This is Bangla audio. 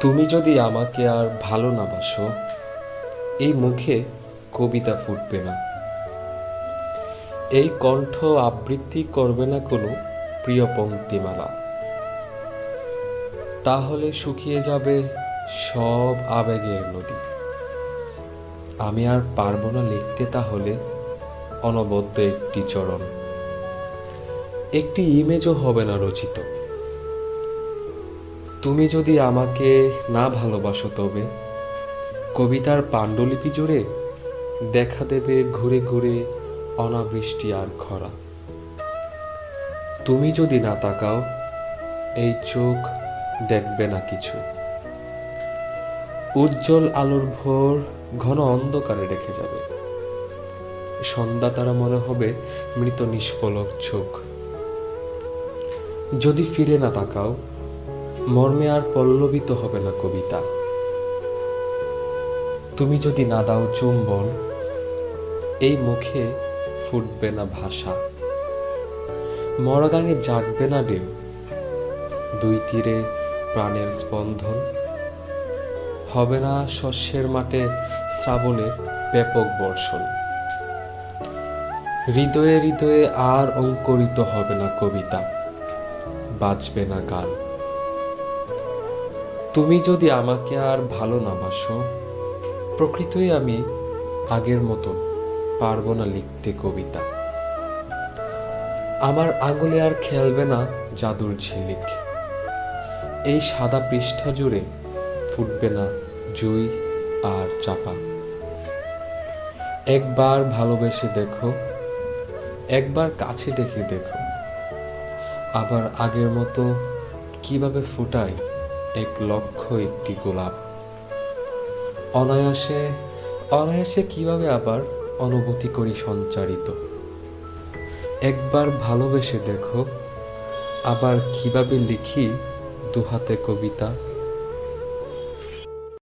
তুমি যদি আমাকে আর ভালো না বাসো, এই মুখে কবিতা ফুটবে না। এই কণ্ঠ আবৃত্তি করবে না কোনো প্রিয় পঙ্ক্তিমালা। তাহলে শুকিয়ে যাবে সব আবেগের নদী। আমি আর পারব না লিখতে তাহলে অনবদ্য একটি চরণ। একটি ইমেজও হবে না রচিত। তুমি যদি আমাকে না ভালোবাসো তবে, কবিতার পাণ্ডুলিপি জুড়ে দেখা দেবে ঘুরে ঘুরে অনাবৃষ্টি আর খরা। তুমি যদি না তাকাও, এই চোখ দেখবে না কিছু। উজ্জ্বল আলোর ভোর ঘন অন্ধকারে রেখে যাবে। সন্ধ্যা তারা মনে হবে মৃত নিষ্ফলক চোখ। যদি ফিরে না তাকাও মর্মে আর পল্লবিত হবে না কবিতা। তুমি যদি না দাও চুম্বন, এই মুখে ফুটবে না ভাষা। মরাগাঙে জাগবে না ঢেউ দুই তীরে প্রাণের স্পন্দন। হবে না শস্যের মাঠে শ্রাবণের ব্যাপক বর্ষণ। হৃদয়ে হৃদয়ে আর অঙ্কুরিত হবে না কবিতা বাঁচবে না গান। তুমি যদি আমাকে আর ভালো না বাসো, প্রকৃতই আমি আগের মতো পারব না লিখতে কবিতা। আমার আঙুলে আর খেলবে না জাদুর ঝিলিক। এই সাদা পৃষ্ঠা জুড়ে ফুটবে না জুই আর চাপা। একবার ভালোবেসে দেখো, একবার কাছে ডেকে দেখো। আবার আগের মতো কীভাবে ফুটায় এক লক্ষ একটি গোলাপ। অনায়াসে অনায়াসে কীভাবে আবার অনুভূতি করি সঞ্চারিত? একবার ভালোবেসে দেখো, আবার কীভাবে লিখি দুহাতে কবিতা।